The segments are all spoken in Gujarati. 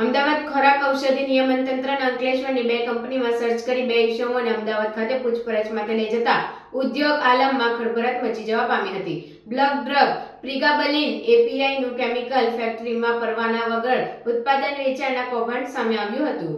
અમદાવાદ ખોરાક ઔષધિ નિયમન તંત્રના અંકલેશ્વરની બે કંપનીમાં સર્ચ કરી બે ઇસમોને અમદાવાદ ખાતે પૂછપરછ માટે લઈ જતા ઉદ્યોગ આલમમાં ખળભળાટ મચી જવા પામી હતી. બ્લક ડ્રગ, પ્રિગાબલિન એપીઆઈ નું કેમિકલ ફેક્ટરીમાં પરવાના વગર ઉત્પાદન વેચાણના કૌભાંડ સામે આવ્યું હતું.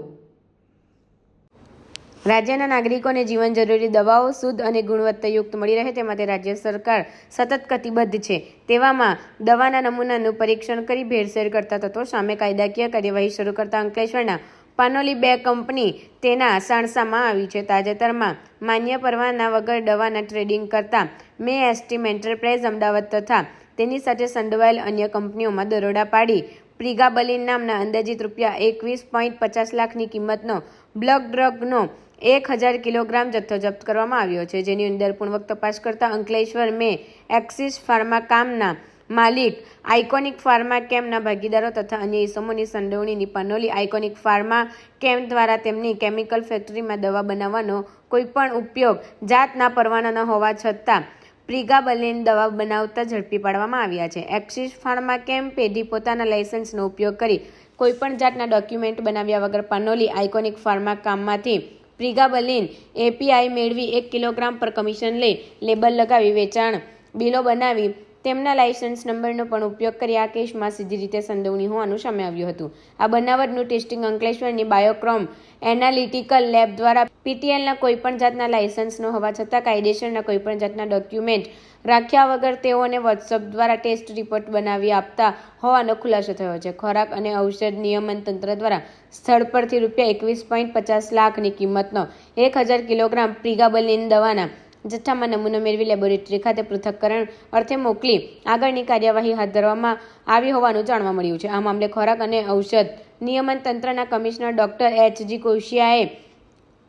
રાજ્યના નાગરિકોને જીવન જરૂરી દવાઓ શુદ્ધ અને ગુણવત્તાયુક્ત મળી રહે તે માટે રાજ્ય સરકાર સતત કટિબદ્ધ છે. તેવામાં દવાના નમૂનાનું પરીક્ષણ કરી ભેળસેળ કરતા તત્વો સામે કાયદાકીય કાર્યવાહી શરૂ કરતા અંકલેશ્વરના પાનોલી બે કંપની તેના સાણસામાં આવી છે. તાજેતરમાં માન્ય પરવાના વગર દવાના ટ્રેડિંગ કરતા મે એસ્ટીમ એન્ટરપ્રાઇઝ અમદાવાદ તથા તેની સાથે સંડોવાયેલ અન્ય કંપનીઓમાં દરોડા પાડી. પ્રિગાબલિન નામના અંદાજિત રૂપિયા એકવીસ પોઈન્ટ પચાસ લાખની કિંમતનો બ્લક ડ્રગનો એક હજાર કિલોગ્રામ જથ્થો જપ્ત કરવામાં આવ્યો છે. જેની ઊંડાણપૂર્વક તપાસ કરતા અંકલેશ્વર, મે, એક્સિસ ફાર્માકામના માલિક, આઇકોનિક ફાર્મા કેમ્પના ભાગીદારો તથા અન્ય ઇસમોની સંડોવણીની પનોલી આઇકોનિક ફાર્મા કેમ્પ દ્વારા તેમની કેમિકલ ફેક્ટરીમાં દવા બનાવવાનો કોઈપણ ઉપયોગ જાતના પરવાના ન હોવા છતાં પ્રિગાબલિન દવા બનાવતા ઝડપી પાડવામાં આવ્યા છે. એક્સિસ ફાર્મા કેમ્પ પેઢી પોતાના લાયસન્સનો ઉપયોગ કરી કોઈપણ જાતના ડોક્યુમેન્ટ બનાવ્યા વગર પાનોલી આઇકોનિક ફાર્મા કામમાંથી પ્રિગાબલિન એપીઆઈ મેળવી એક કિલોગ્રામ પર કમિશન લઈ લેબલ લગાવી વેચાણ. બિલો બનાવી તેમના લાયસન્સ નંબરનો પણ ઉપયોગ કરી આ કેસમાં સીધી રીતે સંડોવણી હોવાનું સામે આવ્યું હતું. આ બનાવટનું ટેસ્ટિંગ અંકલેશ્વરની બાયોક્રોમ એનાલિટિકલ લેબ દ્વારા પીટીએલના કોઈપણ જાતના લાયસન્સ હોવા છતાં કાયદેસરના કોઈપણ જાતના ડોક્યુમેન્ટ રાખ્યા વગર તેઓને વોટ્સઅપ દ્વારા ટેસ્ટ રિપોર્ટ બનાવી આપતા હોવાનો ખુલાસો થયો છે. ખોરાક અને ઔષધ નિયમન તંત્ર દ્વારા સ્થળ પરથી રૂપિયા એકવીસ પોઈન્ટ પચાસ લાખની કિંમતનો એક હજાર કિલોગ્રામ પ્રિગાબલિન દવાના જથ્થામાં નમૂનો મેળવી લેબોરેટરી ખાતે પૃથ્થકરણ અર્થે મોકલી આગળની કાર્યવાહી હાથ ધરવામાં આવી હોવાનું જાણવા મળ્યું છે. આ મામલે ખોરાક અને ઔષધ નિયમન તંત્રના કમિશનર ડોક્ટર એચ જી કોશિયાએ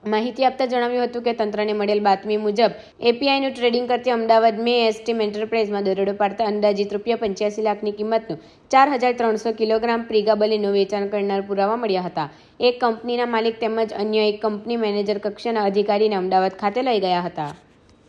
માહિતી આપતા જણાવ્યું હતું કે તંત્રને મળેલ બાતમી મુજબ એપીઆઈનું ટ્રેડિંગ કરતી અમદાવાદ મે એસટીમ એન્ટરપ્રાઇઝમાં દરોડો પાડતા અંદાજિત રૂપિયા પંચ્યાસી લાખની કિંમતનું ચાર હજાર ત્રણસો કિલોગ્રામ પ્રિગાબલીનું વેચાણ કરનાર પુરાવા મળ્યા હતા. એક કંપનીના માલિક તેમજ અન્ય એક કંપની મેનેજર કક્ષાના અધિકારીને અમદાવાદ ખાતે લઈ ગયા હતા.